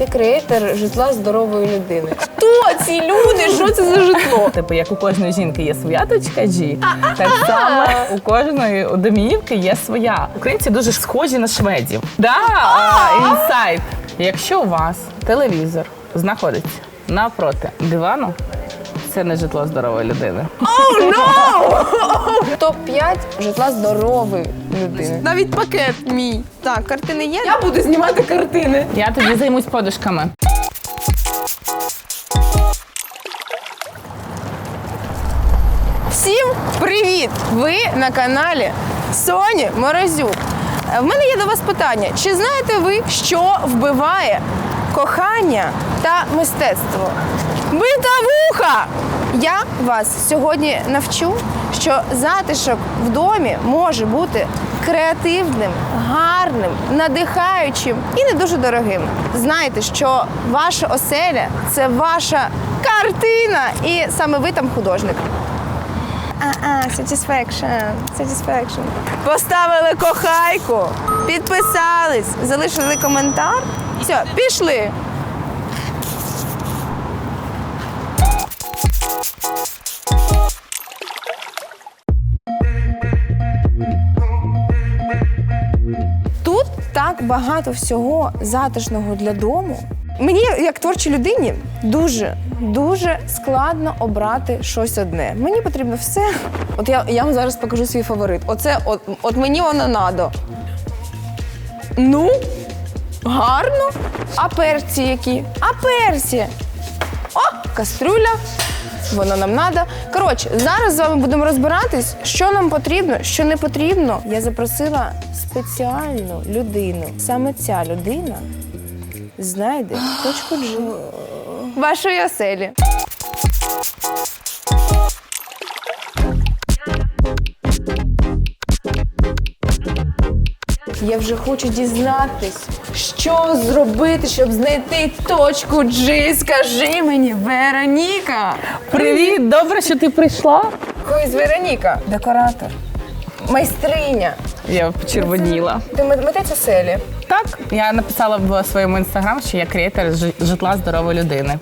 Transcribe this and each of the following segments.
Ти креатор житла здорової людини. Хто ці люди? Що це за житло? Типу, як у кожної жінки є своя точка G, так само у кожної домінівки є своя. Українці дуже схожі на шведів. Да, інсайт. Якщо у вас телевізор знаходиться напроти дивану, це не житло здорової людини. Топ-5 житла здорової людини. Навіть пакет мій. Так, картини є. Я буду знімати картини. Я тоді займусь подушками. Всім привіт! Ви на каналі Соні Морозюк. В мене є до вас питання: чи знаєте ви, що вбиває кохання та мистецтво? Битавуха! Я вас сьогодні навчу, що затишок в домі може бути креативним, гарним, надихаючим і не дуже дорогим. Знайте, що ваша оселя це ваша картина, і саме ви там художник. А-а, satisfaction, satisfaction. Поставили кохайку, підписались, залишили коментар. Все, пішли. Багато всього затишного для дому. Мені, як творчій людині, дуже дуже складно обрати щось одне. Мені потрібно все. От я, я вам зараз покажу свій фаворит. Оце от, от мені воно надо. Ну, гарно. А перці які? А перці. О, кастрюля. Воно нам треба. Коротше, зараз з вами будемо розбиратись, що нам потрібно, що не потрібно. Я запросила спеціальну людину. Саме ця людина знайде точку G вашої оселі. Я вже хочу дізнатись, що зробити, щоб знайти точку G. Скажи мені, Вероніка. Привіт, добре, що ти прийшла. Когось Вероніка. Декоратор. Майстриня. Я почервоніла. Ти митець оселі. Так, я написала в своєму інстаграм, що я креатор жи- житла здорової людини.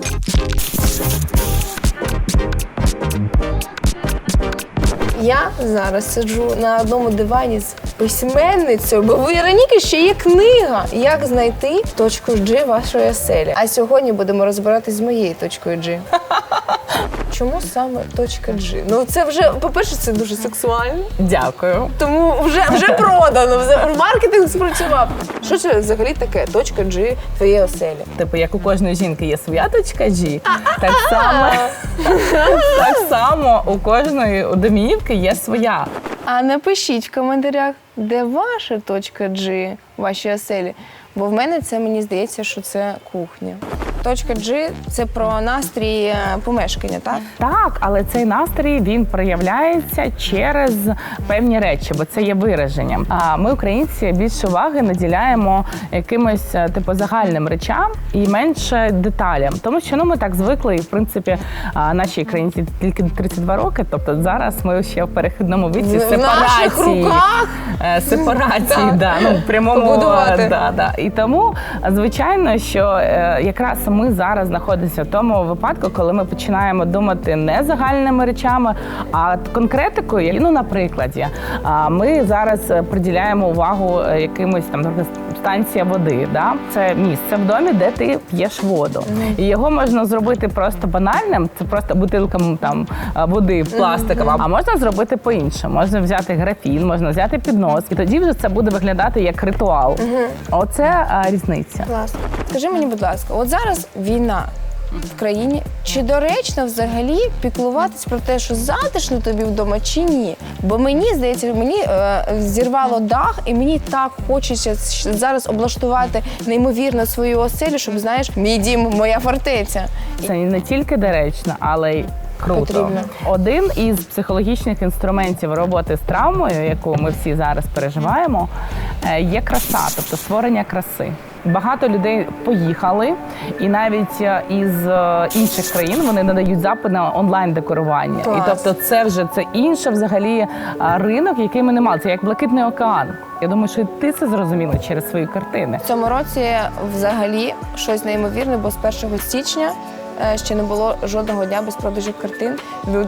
Я зараз сиджу на одному дивані з письменницею, бо у Вероніки ще є книга Як знайти точку G вашої оселі. А сьогодні будемо розбиратись з моєю точкою G. Чому саме точка G? Ну це вже, по-перше, це дуже сексуально. Дякую. Тому вже вже продано, вже маркетинг спрацював. Що це взагалі таке? Точка G твоєї оселі. Типу, як у кожної жінки є своя точка G, так само, так само у кожної домівки є своя. А напишіть в коментарях, де ваша точка G ваші оселі. Бо в мене це мені здається, що це кухня. Точка G – це про настрій е, помешкання, так? Так, але цей настрій він проявляється через певні речі, бо це є вираженням. А ми, українці, більше уваги наділяємо якимось е, типу загальним речам і менше деталям. Тому що ну ми так звикли, і в принципі а, нашій країні тільки 32 роки. Тобто зараз ми ще в перехідному віці В наших сепарації. руках Е, сепарації, Так. да, ну в прямому Побудувати. да, да. І тому звичайно, що е, якраз ми зараз знаходимося в тому випадку, коли ми починаємо думати не загальними речами, а конкретикою. Ну, на прикладі, ми зараз е, приділяємо увагу е, якимось там станція води. Да? Це місце в домі, де ти п'єш воду. І його можна зробити просто банальним, це просто бутилка там води пластикова. А можна зробити по-іншому. Можна взяти графін, можна взяти піднос, і тоді вже це буде виглядати як ритуал. Оце е, різниця. Клас. Скажи мені, будь ласка, от зараз війна в країні. Чи доречно взагалі піклуватись про те, що затишно тобі вдома, чи ні? Бо мені здається, мені е, зірвало дах, і мені так хочеться зараз облаштувати неймовірно свою оселю, щоб знаєш, мій дім, моя фортеця. Це не тільки доречно, але й круто. Потрібно. Один із психологічних інструментів роботи з травмою, яку ми всі зараз переживаємо, е, є краса, тобто створення краси. Багато людей поїхали, і навіть е, із е, інших країн вони надають запит на онлайн декорування. Клас. І тобто, це вже це інше взагалі ринок, який ми не мали. Це як блакитний океан. Я думаю, що і ти це зрозуміла через свої картини. В цьому році взагалі щось неймовірне, бо з 1 січня ще не було жодного дня без продажу картин.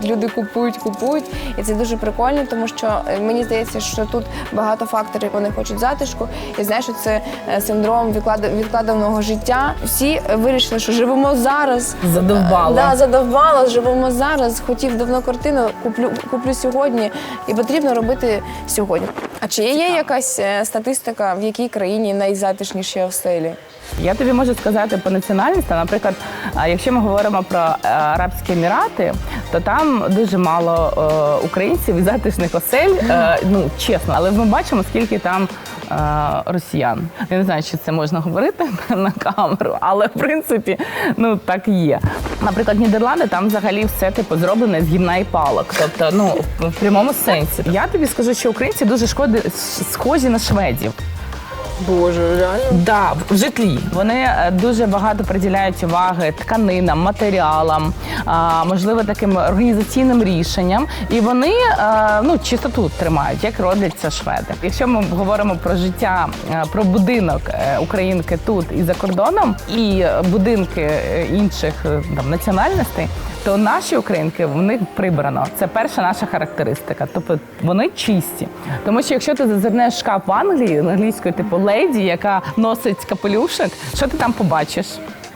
Люди купують, купують, і це дуже прикольно, тому що е, мені здається, що тут багато факторів. Вони хочуть затишку. І знаєш, що це е, синдром відкладеного життя. Всі е, вирішили, що живемо зараз. Задовбало. Да, задовбало, живемо зараз. Хотів давно картину, куплю, куплю сьогодні, і потрібно робити сьогодні. А чи є якась е, статистика, в якій країні найзатишніші оселі? Я тобі можу сказати по національності. Наприклад, якщо ми говоримо про е, Арабські Емірати, то там дуже мало е, українців і затишних осель. е, Ну чесно, але ми бачимо, скільки там росіян. Я не знаю, чи це можна говорити на камеру, але в принципі ну так є. Наприклад, Нідерланди там взагалі все типу зроблене з гімна і палок. Тобто, ну в прямому сенсі. Я тобі скажу, що українці дуже шкоди схожі на шведів. Боже, реально. Да, в житлі вони е, дуже багато приділяють уваги тканинам, матеріалам, можливо, таким організаційним рішенням. І вони е, ну чистоту тримають, як роблять це шведи. Якщо ми говоримо про життя, е, про будинок українки тут і за кордоном, і будинки інших там національностей. То наші українки в них прибрано. Це перша наша характеристика. Тобто вони чисті. Тому що якщо ти зазирнеш шкаф в Англії англійською, типу леді, яка носить капелюшок, що ти там побачиш?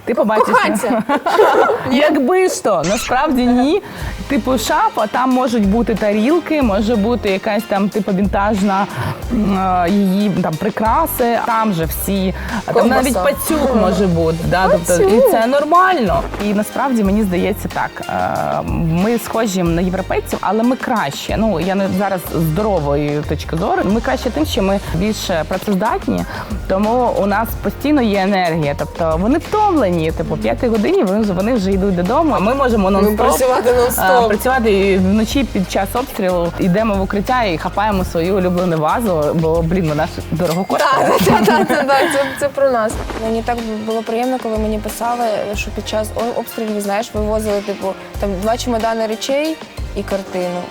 Ти побачиш Коханця. Якби ж то, насправді ні. Типу шафа, там можуть бути тарілки, може бути якась там типу вінтажна е, її там прикраси. Там же всі там Ковбаса. навіть пацюк може бути. Да, тобто, і це нормально. І насправді мені здається так. е, Ми схожі на європейців, але ми краще. Ну я не зараз з здорової точки зору. Ми краще тим, що ми більш працездатні, тому у нас постійно є енергія. Тобто вони втомлені. Типу, п'ятій годині вони вже вони вже йдуть додому. А ми можемо нон-стоп працювати нон-стоп. е, працювати і вночі під час обстрілу. Йдемо в укриття і хапаємо свою улюблену вазу, бо блін, вона ж дорого коштує. Так, так, так, так, це, це про нас. Мені так було приємно, коли мені писали, що під час обстрілів, знаєш, вивозили типу там два чемодани речей і картину.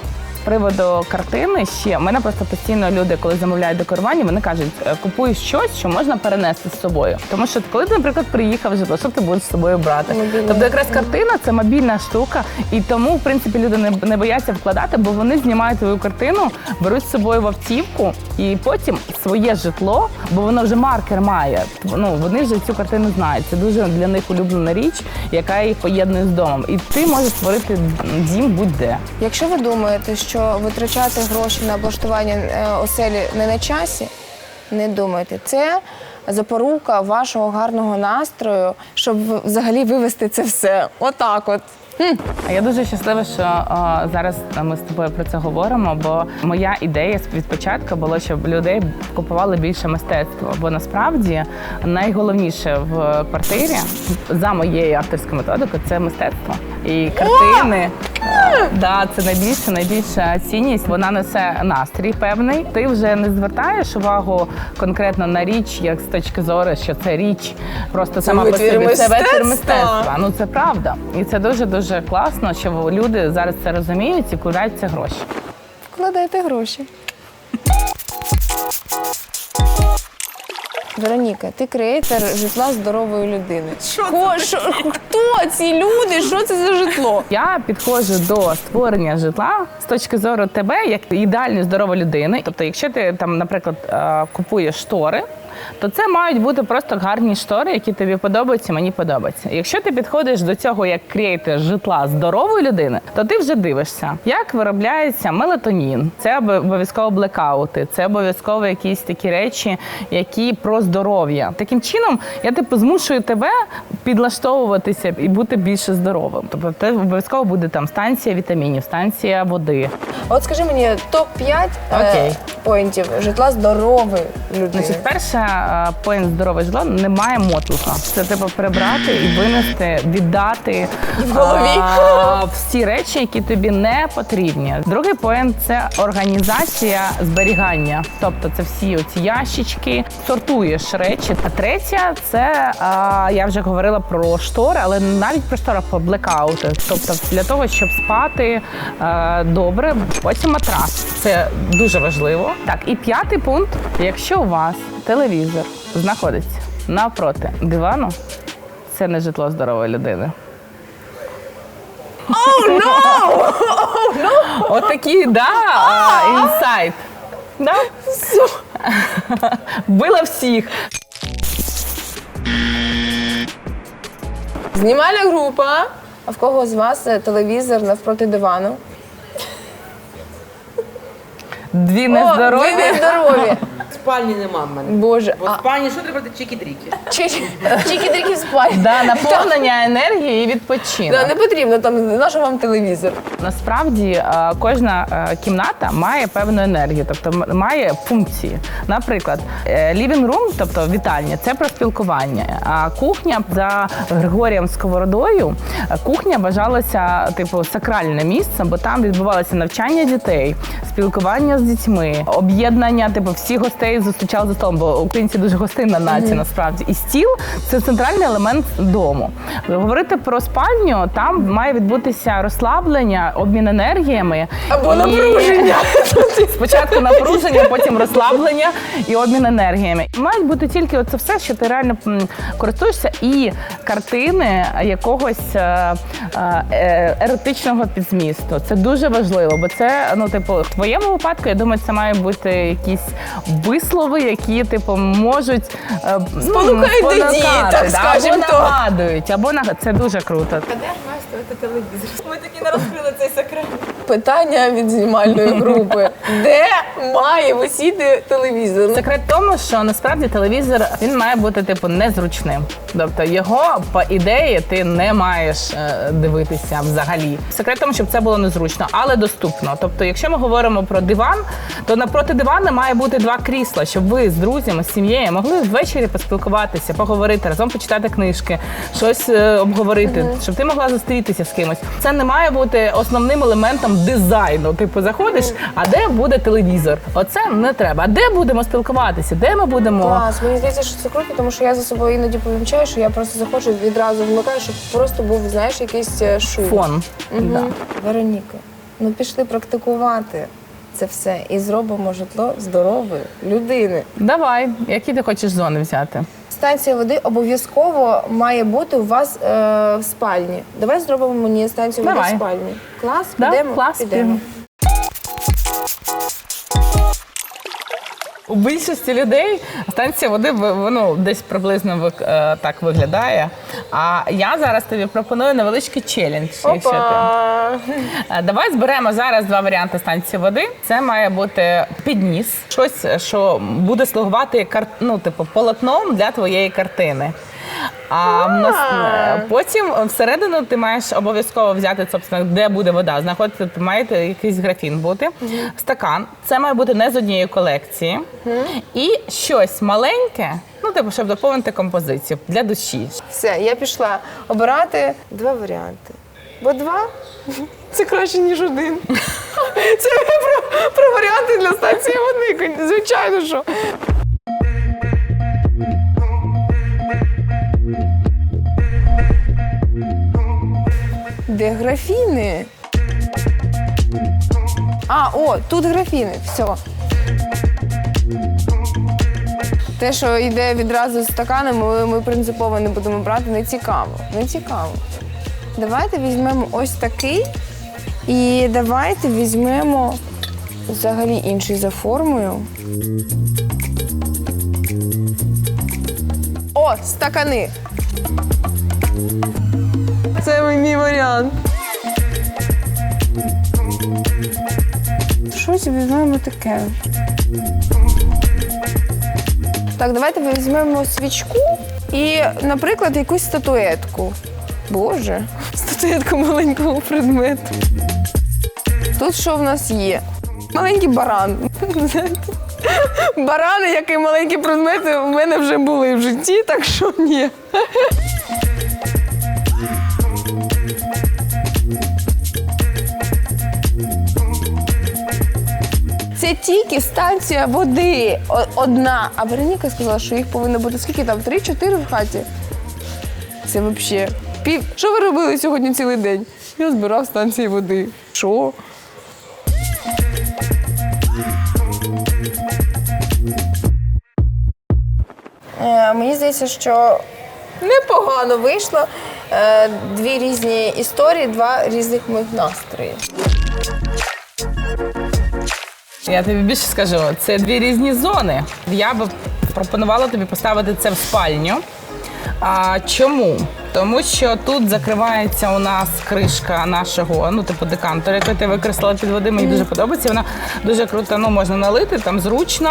Приводу картини ще в мене просто постійно люди, коли замовляють декорування, вони кажуть, «Е, купуй щось, що можна перенести з собою. Тому що коли ти, наприклад, приїхав в житло, що ти будеш з собою брати? Мобільна. Тобто, якраз картина це мобільна штука, і тому, в принципі, люди не, не бояться вкладати, бо вони знімають твою картину, беруть з собою в автівку і потім своє житло, бо воно вже маркер має. Ну вони вже цю картину знають. Це дуже для них улюблена річ, яка їх поєднує з домом. І ти можеш створити дім будь-де. Якщо ви думаєте, що витрачати гроші на облаштування е, оселі не на часі, не думайте. Це запорука вашого гарного настрою, щоб взагалі вивести це все. Отак от. А я дуже щаслива, що о, зараз ми з тобою про це говоримо. Бо моя ідея від початку було, щоб людей купували більше мистецтва. Бо насправді найголовніше в квартирі за моєю авторською методикою це мистецтво. І картини. Е, Да, це найбільша, найбільша цінність. Вона несе настрій певний. Ти вже не звертаєш увагу конкретно на річ, як з точки зору, що це річ просто сама по собі. Це витвір мистецтва. Ну це правда. І це дуже дуже класно, що люди зараз це розуміють і це гроші. Вкладайте гроші. Вероніка, ти креатор житла здорової людини. Ко- що- Хто ці люди? Що це за житло? Я підходжу до створення житла з точки зору тебе як ідеальної здорової людини. Тобто, якщо ти там, наприклад, е, купуєш штори. То це мають бути просто гарні штори, які тобі подобаються, мені подобаються. Якщо ти підходиш до цього як креатор житла здорової людини, то ти вже дивишся, як виробляється мелатонін. Це обов'язково блекаути, це обов'язково якісь такі речі, які про здоров'я. Таким чином, я типу змушую тебе підлаштовуватися і бути більше здоровим. Тобто, це обов'язково буде там станція вітамінів, станція води. От скажи мені, топ-5 Окей. е, поінтів житла здорової людини. Значить, перше, е, поінт здорове житло немає мотлуха. Це треба прибрати і винести, віддати в голові. а, всі речі, які тобі не потрібні. Другий поінт це організація зберігання. Тобто це всі оці ящички, сортуєш речі. А третє це а, я вже говорила про штори, але навіть про штори по блекаути. Тобто для того, щоб спати е, добре, потім матрас. Це дуже важливо. Так, і п'ятий пункт: якщо у вас телевізор знаходиться навпроти дивану, це не житло здорової людини. Oh, no! Отакий, да, інсайт. Да? Била всіх. Знімальна група. А в кого з вас е, телевізор навпроти дивану? Дві О, нездорові. ви нездорові. Спальні нема в мене. Боже, Бо а в спальні що треба чики-дріки? чики-дрики в спальні. Да, наповнення енергії і відпочинок. Да, не потрібно там, на що вам телевізор? Насправді е, кожна е, кімната має певну енергію, тобто м- має функції. Наприклад, living room, тобто вітальня, це про спілкування. А кухня за Григорієм Сковородою, е, кухня бажалася типу сакральне місце, бо там відбувалося навчання дітей, спілкування з дітьми, об'єднання, типу всіх гостей зустрічали за столом, бо українці дуже гостинна нація насправді. І стіл це центральний елемент дому. Говорити про спальню, там має відбутися розслаблення, обмін енергіями Або І- напруження. Спочатку напруження, потім розслаблення і обмін енергіями. Мають бути тільки оце все, що ти реально користуєшся, і картини якогось е, е, еротичного підзмісту. Це дуже важливо, бо це ну, типу, в твоєму випадку, я думаю, це має бути якісь вислови, які типу можуть е, ну, Спонукають до дій, так да, скажемо або то. нагадують, або нагадують. Це дуже круто. Ми таки не розкрили цей секрет. Питання від знімальної групи. Де має висіти телевізор? Секрет в тому, що насправді телевізор він має бути типу незручним. Тобто його по ідеї ти не маєш е, дивитися взагалі. Секрет в тому, щоб це було незручно, але доступно. Тобто, якщо ми говоримо про диван, то напроти дивана має бути два крісла, щоб ви з друзями, з сім'єю могли ввечері поспілкуватися, поговорити разом, почитати книжки, щось е, обговорити, щоб ти могла зустрітися з кимось. Це не має бути основним елементом дизайну. Типу, заходиш, а де буде телевізор? Оце не треба. А де будемо спілкуватися? Де ми будемо? Клас, мені здається, що це круто, тому що я за собою іноді помічаю, що я просто заходжу відразу вмикаю, щоб просто був, знаєш, якийсь е, шум. Фон. Мгм. Да. Вероніка, ну пішли практикувати це все і зробимо житло здорової людини. Давай, які ти хочеш зони взяти? Станція води обов'язково має бути у вас е, в спальні. Давай зробимо мені станцію води в спальні. Клас, Да? підемо. Клас, підемо. У більшості людей станція води воно десь приблизно е, так виглядає. А я зараз тобі пропоную невеличкий челендж. Якщо ти Е, Давай зберемо зараз два варіанти станції води. Це має бути підніс, щось, що буде слугувати ну, типу, полотном для твоєї картини. А в нас е, потім всередину ти маєш обов'язково взяти, собственно, де буде вода. Знаходити має якийсь графін бути. Стакан. Це має бути не з однієї колекції. І щось маленьке, ну, типу, щоб доповнити композицію для душі. Все, я пішла обирати два варіанти. Бо два це краще, ніж один. Це я про, про варіанти для станції води. Звичайно, що. Де графіни? А, о, тут графіни. Все. Те, що йде відразу з стаканами, ми принципово не будемо брати, не цікаво. Не цікаво. Давайте візьмемо ось такий. І давайте візьмемо взагалі інший за формою. О, стакани. Це мій варіант. Щось візьмемо таке. Так, давайте візьмемо свічку І, наприклад, якусь статуетку. Боже, статуетку маленького предмету. Тут що в нас є? Маленький баран. Барани, як і маленькі предмети, в мене вже були в житті, так що ні. Це тільки станція води одна. А Вероніка сказала, що їх повинно бути скільки там? Три-чотири в хаті. Це взагалі пів. Що ви робили сьогодні цілий день? Я збирав станції води. Що? Е, мені здається, що непогано вийшло. Е, дві різні історії, два різних моїх настрої. Я тобі більше скажу, це дві різні зони. Я би пропонувала тобі поставити це в спальню. А чому? Тому що тут закривається у нас кришка нашого, ну типу декантора, який ти використала під води. Мені дуже подобається. Вона дуже круто, ну можна налити, там зручно.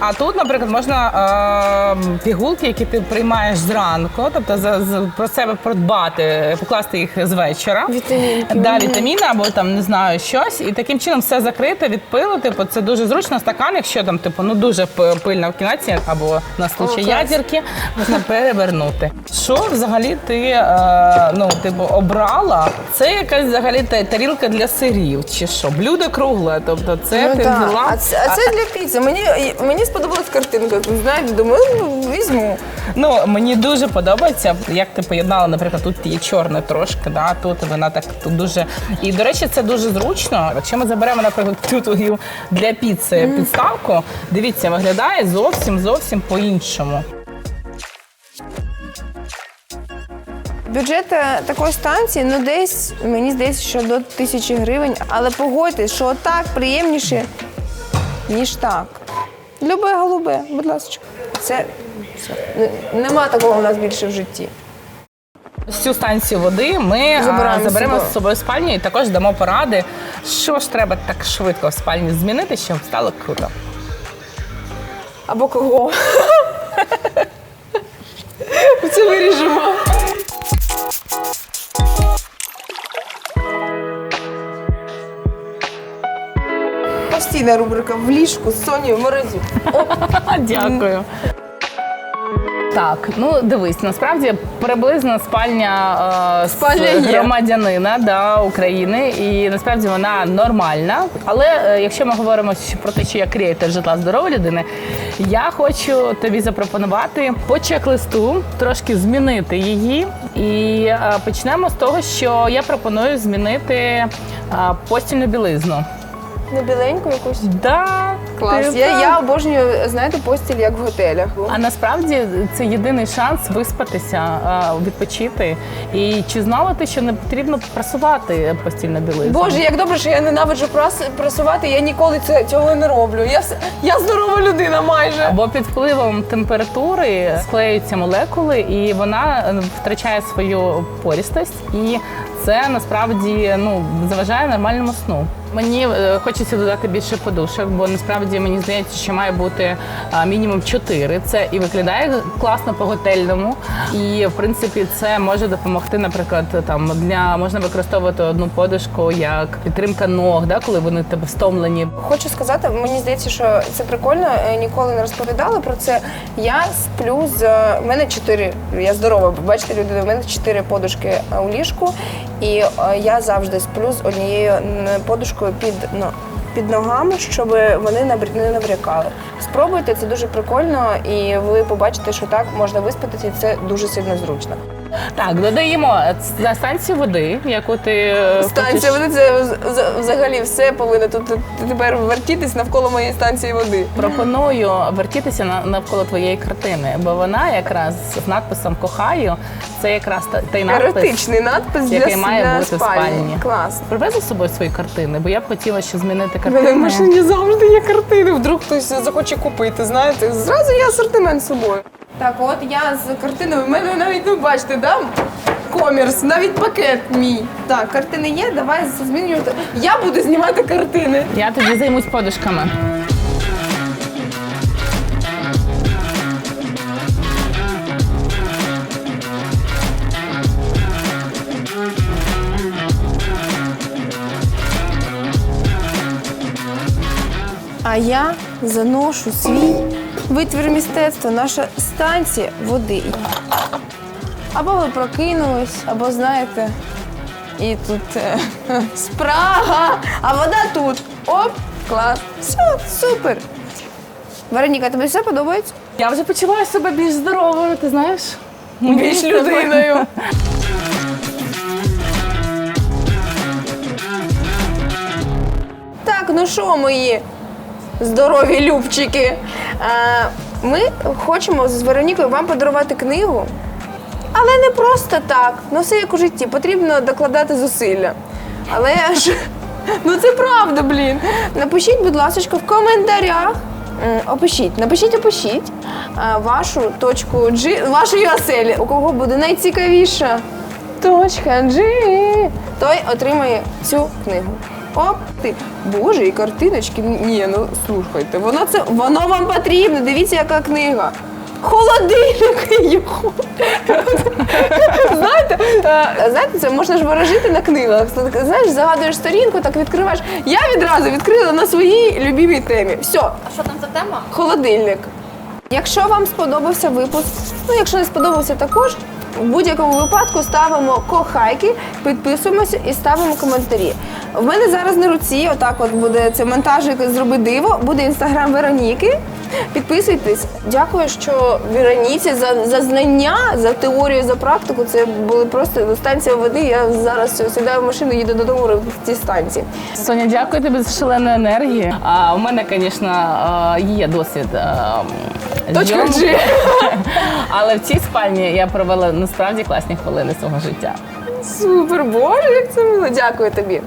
А тут, наприклад, можна е, пігулки, які ти приймаєш зранку, тобто за, за про себе продбати, покласти їх з вечора. Вітамінки. Да, вітаміни або там не знаю щось, і таким чином все закрите, відпили. Типу, це дуже зручно. Стакан, якщо там типу ну дуже пильна в кімнаті або на случай клас. ядерки, можна перевернути. Що взагалі ти е, ну типу обрала? Це якась взагалі та- тарілка для сирів, чи що? Блюдо кругле. Тобто, це Ну, ти так. взяла. А це, а це для піци. Мені, мені сподобалась картинка. Знаєте, думаю, ну, візьму. Ну мені дуже подобається, як ти поєднала, наприклад, тут є чорне трошки, да, тут вона так тут дуже. І до речі, це дуже зручно. Якщо ми заберемо, наприклад, тут для піци підставку, дивіться, виглядає зовсім зовсім по-іншому. Бюджет е, такої станції, ну десь, мені здається, що до тисячі гривень, але погодьтесь, що так приємніше, ніж так. Любе голубе, будь ласка. Це все. Нема такого у нас більше в житті. Ось Цю станцію води ми з заберемо собою. з собою в спальню і також дамо поради, що ж треба так швидко в спальні змінити, щоб стало круто. Або кого. Це виріжемо. Постійна рубрика в ліжку з Сонією Морозюк. Дякую. Так, ну дивись, насправді приблизно спальня, е, Спальня є. громадянина да, України, і насправді вона нормальна. Але е, якщо ми говоримо про те, що я креатор житла здорової людини, я хочу тобі запропонувати по чек-листу трошки змінити її. І е, почнемо з того, що я пропоную змінити е, постільну білизну. На біленьку якусь. Да, Клас. ти Я, я обожнюю, знаєте, постіль як в готелях. А насправді це єдиний шанс виспатися, а, відпочити. І чи знала ти, що не потрібно прасувати постільну білизну? Боже, як добре, що я ненавиджу прас- прасувати, я ніколи це, цього не роблю. Я, с- я здорова людина майже. Бо під впливом температури склеються молекули, і вона е, втрачає свою порістость, і це насправді ну заважає нормальному сну. Мені е, хочеться додати більше подушок, бо насправді мені здається, що має бути мінімум 4. Це і виглядає класно по готельному, і в принципі це може допомогти, наприклад, там для можна використовувати одну подушку як підтримка ног, да, коли вони тебе стомлені. Хочу сказати, мені здається, що це прикольно. е, Ніколи не розповідала про це. Я сплю з е, в мене чотири. Я здорова. Бачите, люди, у мене чотири подушки е, у ліжку, і е, я завжди сплю з однією подушкою під ну, під ногами, щоб вони не набрякали. Спробуйте, це дуже прикольно, і ви побачите, що так можна виспатися, і це дуже сильно зручно. Так, додаємо за станцію води, яку ти е, Станція хочеш- води це з- з- взагалі все повинно тут тепер вертітись навколо моєї станції води. Пропоную вертітися на- навколо твоєї картини, бо вона якраз з надписом Кохаю. Це якраз та- той надпис. Еротичний надпис для, який має для бути в спальні. Клас. Привези з собою свої картини, бо я б хотіла ще змінити У мене в картини. машині завжди є картини. Вдруг хтось захоче купити. Знаєте, зразу є асортимент з собою. Так, от я з картиною, в мене навіть ну бачите, да? комірс, навіть пакет мій. Так, картини є, давай змінюємо. Я буду знімати картини. Я тоді займусь подушками. А я заношу свій витвір мистецтва, наша станція води. Або ви прокинулись, або знаєте, і тут е, спрага, а вода тут. Оп, клас. Все, супер. Вероніка, тобі все подобається? Я вже почуваю себе більш здоровою, ти знаєш? Більш людиною. Так, ну що, мої здорові любчики? Ми хочемо з Веронікою вам подарувати книгу. Але не просто так. Ну, все як у житті, потрібно докладати зусилля. Але ж, ну це правда, блін. Напишіть, будь ласка, в коментарях. Опишіть, напишіть, опишіть вашу точку G, вашої оселі, у кого буде найцікавіша точка G, той отримає цю книгу. Оп, ти. Боже, і картиночки. Ні, ну слухайте, воно це воно вам потрібно. Дивіться, яка книга. Холодильник його. Знаєте, е, знаєте, це можна ж ворожити на книгах. Знаєш, загадуєш сторінку, так відкриваєш. Я відразу відкрила на своїй любимій темі. Все, А що там за тема? холодильник. Якщо вам сподобався випуск, ну якщо не сподобався також, в будь-якому випадку ставимо кохайки, підписуємося і ставимо коментарі. В мене зараз на руці, отак от буде це монтажик зроби диво, буде інстаграм Вероніки. Підписуйтесь. Дякую, що Вероніці за, за знання, за теорію, за практику. Це були просто станція води. Я зараз сідаю в машину, їду додому робити ці станції. Соня, дякую тобі за шалену енергію. А у мене, звісно, є досвід. Точка зйомки. G. Але в цій спальні я провела насправді класні хвилини свого життя. Супер, боже, як це мило. Дякую тобі.